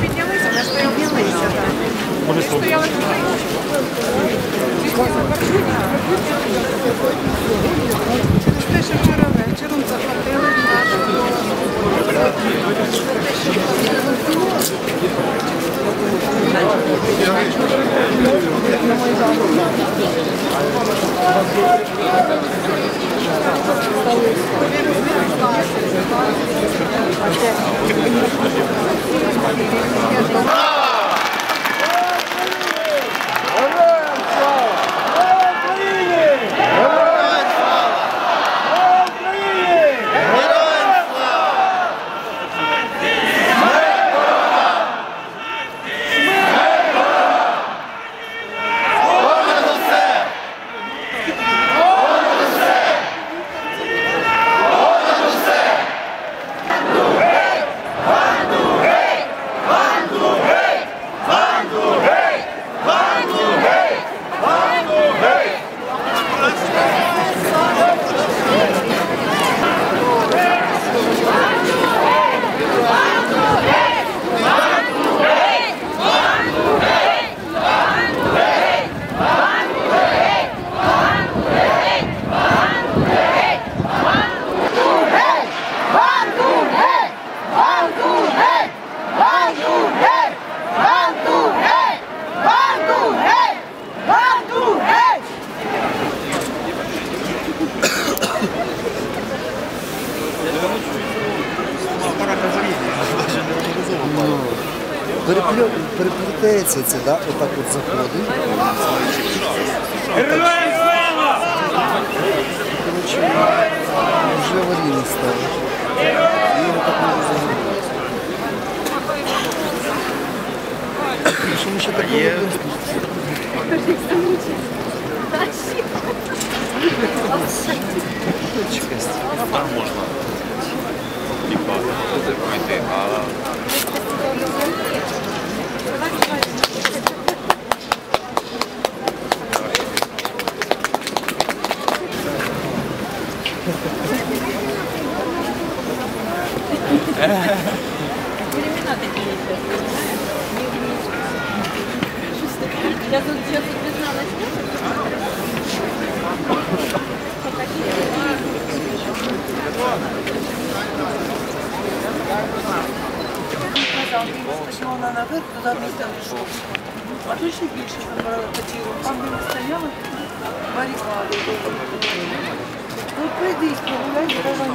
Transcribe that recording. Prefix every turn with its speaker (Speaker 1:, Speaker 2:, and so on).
Speaker 1: Піднялися, Thank
Speaker 2: you. Переплітається це, да? отак от заходить. Коротше, вже аварійно стало. І його так не розуміє. Що ми ще так не робимо?
Speaker 3: Я тут, я тут призналась.
Speaker 1: казав, він пішов на наверх, туди місце вийшов. А тут ще більше набрали по тілу. Там де ми стояли, Садись, погуляй, давай.